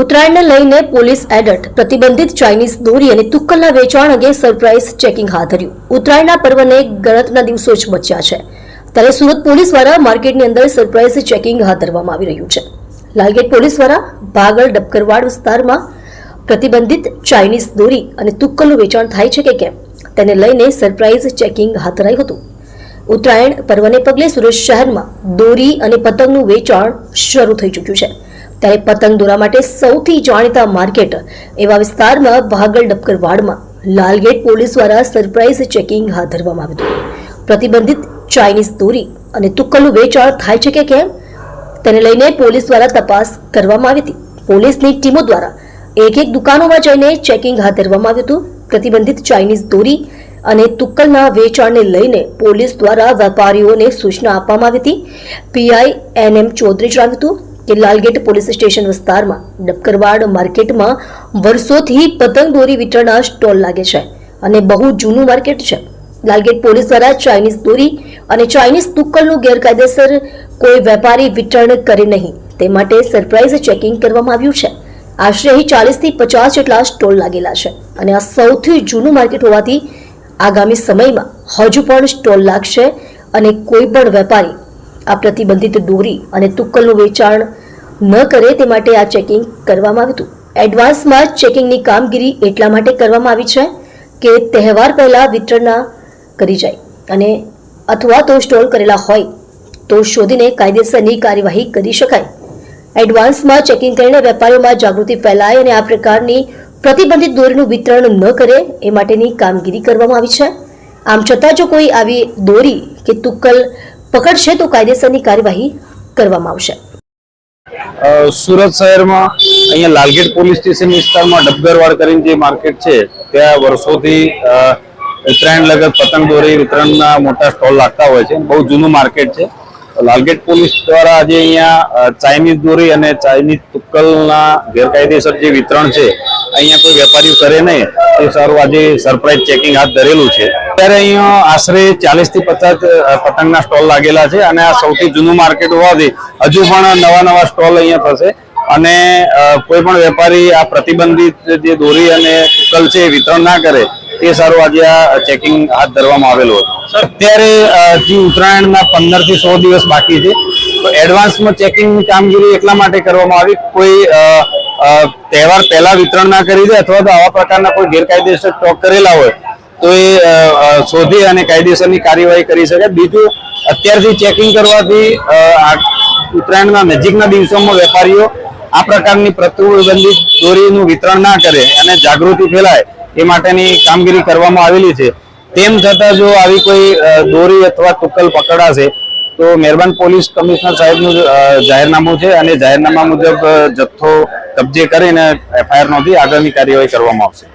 ઉત્તરાયણને લઈને પોલીસ એડર્ટ પ્રતિબંધિત ચાઇનીઝ દોરી અને તુક્કલના વેચાણ અંગે સરપ્રાઇઝ ચેકિંગ હાથ ધર્યું. ઉત્તરાયણના પર્વને ગણતના દિવસો જ બચ્યા છે. ત્યારે સુરત પોલીસ દ્વારા માર્કેટની અંદર સરપ્રાઇઝ ચેકિંગ હાથ ધરવામાં આવી રહ્યું છે. લાલગેટ પોલીસ દ્વારા ભાગળ ડબકરવાડ વિસ્તારમાં પ્રતિબંધિત ચાઇનીઝ દોરી અને તુક્કલનું વેચાણ થાય છે કે કેમ? તેને લઈને સરપ્રાઇઝ ચેકિંગ હાથ ધરાયું હતું. ઉત્તરાયણ પર્વને પગલે સુરત શહેરમાં દોરી અને પતંગનું વેચાણ શરૂ થઈ ચૂક્યું છે. ત્યારે પતંગ દોરા માટે સૌથી જાણીતા માર્કેટ એવા વિસ્તારમાં ભાગલ ડબકરવાડમાં લાલગેટ પોલીસ દ્વારા સરપ્રાઇઝ ચેકિંગ હાથ ધરવામાં આવ્યું પ્રતિબંધિત ચાઇનીઝ દોરી અને તુક્કલનું વેચાણ થાય છે કે કેમ? તેને લઈને પોલીસ દ્વારા તપાસ કરવામાં આવી હતી. પોલીસની ટીમો દ્વારા એક એક દુકાનોમાં જઈને ચેકિંગ હાથ ધરવામાં આવ્યું હતું. પ્રતિબંધિત ચાઇનીઝ દોરી અને તુક્કલના વેચાણને લઈને પોલીસ દ્વારા વેપારીઓને સૂચના આપવામાં આવી હતી. પીઆઈ એન એમ ચૌધરી જણાવ્યું હતું કે લાલગેટ પોલીસ સ્ટેશન વિસ્તારમાં ડબકરવાડ માર્કેટમાં વર્ષોથી પતંગ દોરી વિતરણના સ્ટોલ લાગે છે અને બહુ જૂનું માર્કેટ છે. લાલગેટ પોલીસ દ્વારા ચાઇનીઝ દોરી અને ચાઇનીઝ તુક્કલનું ગેરકાયદેસર કોઈ વેપારી વિતરણ કરે નહીં. તે માટે સરપ્રાઇઝ ચેકિંગ કરવામાં આવ્યું છે. આશરે અહીં ચાલીસથી પચાસ જેટલા સ્ટોલ લાગેલા છે અને આ સૌથી જૂનું માર્કેટ હોવાથી આગામી સમયમાં હજુ પણ સ્ટોલ લાગશે અને કોઈ પણ વેપારી આ પ્રતિબંધિત દોરી અને તુક્કલનું વેચાણ ન કરે તે માટે આ ચેકિંગ કરવામાં આવ્યું હતું. એડવાન્સમાં ચેકિંગની કામગીરી એટલા માટે કરવામાં આવી છે કે તહેવાર પહેલાં વિતરણના કરી જાય અને અથવા તો સ્ટોલ કરેલા હોય તો શોધીને કાયદેસરની કાર્યવાહી કરી શકાય. એડવાન્સમાં ચેકિંગ કરીને વેપારીઓમાં જાગૃતિ ફેલાય અને આ પ્રકારની પ્રતિબંધિત દોરીનું વિતરણ ન કરે એ માટેની કામગીરી કરવામાં આવી છે. આમ છતાં જો કોઈ આવી દોરી કે તુક્કલ પકડશે તો કાયદેસરની કાર્યવાહી કરવામાં આવશે. સુરત શહેરમાં અહીંયા લાલગેટ પોલીસ સ્ટેશન વિસ્તારમાં ડબગરવાડ કરીને જે માર્કેટ છે, ત્યાં વર્ષોથી ઉત્તરાયણ લગત પતંગ દોરી વિતરણના મોટા સ્ટોલ લાગતા હોય છે. બહુ જૂનું માર્કેટ છે. લાલગેટ પોલીસ દ્વારા આજે અહીંયા ચાઇનીઝ દોરી અને ચાઇનીઝ તુક્કલના ગેરકાયદેસર જે વિતરણ છે, અહીંયા કોઈ વેપારીઓ કરે નહીં, તે સારું આજે સરપ્રાઇઝ ચેકિંગ હાથ ધરેલું છે. અત્યારે અહીંયા આશરે ચાલીસથી પચાસ પતંગના સ્ટોલ લાગેલા છે અને આ સૌથી જૂનું માર્કેટ હોવાથી હજુ પણ નવા નવા સ્ટોલ અહીંયા થશે અને કોઈ પણ વેપારી આ પ્રતિબંધિત જે દોરી અને તુક્કલ છે વિતરણ ના કરે તે સારું આજે આ ચેકિંગ હાથ ધરવામાં આવેલું હતું. અત્યારે હજી ઉત્તરાયણના પંદરથી સો દિવસ બાકી છે, તો એડવાન્સમાં ચેકિંગની કામગીરી એટલા માટે કરવામાં આવી, કોઈ તહેવાર પહેલા વિતરણ ના કરી દે અથવા તો આવા પ્રકારના કોઈ ગેરકાયદેસર સ્ટોક કરેલા હોય, તો એ શોધી અને કાયદેસરની કાર્યવાહી કરી શકે. બીજું, અત્યારથી ચેકિંગ કરવાથી ઉત્તરાયણના નજીકના દિવસોમાં વેપારીઓ આ પ્રકારની પ્રતિબંધિત દોરીનું વિતરણ ના કરે અને જાગૃતિ ફેલાય એ માટેની કામગીરી કરવામાં આવેલી છે. તેમ છતાં જો આવી કોઈ દોરી અથવા તુક્કલ પકડાશે, તો મહેરબાન પોલીસ કમિશનર સાહેબનું જાહેરનામું છે અને જાહેરનામા મુજબ જથ્થો કબજે કરીને એફઆઈઆર નોંધી આગળની કાર્યવાહી કરવામાં આવશે.